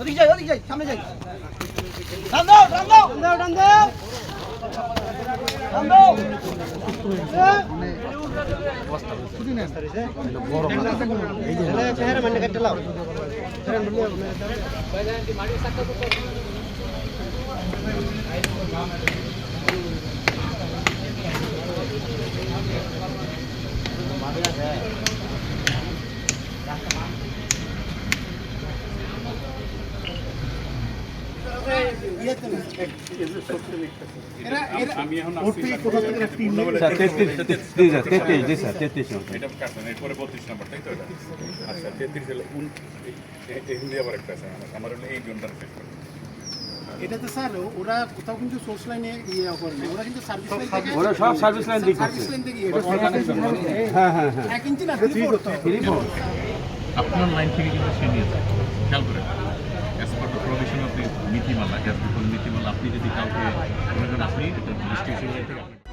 ওদিকে যাই ওদিকে যাই সামনে যাই। টান দাও টান দাও। টান দাও টান দাও। তেত্রিশ জি স্যার তেত্রিশ এটাতে স্যার ওরা কোথাও কিন্তু ইয়ে করে ওরা কিন্তু সব হ্যাঁ হ্যাঁ হ্যাঁ আপনার লাইন থেকে কিন্তু খেয়াল করে নীতিমালা গ্যাস বিপণন নীতিমালা আপনি যদি কাউকে মনে করেন আপনি এটা থেকে আপনি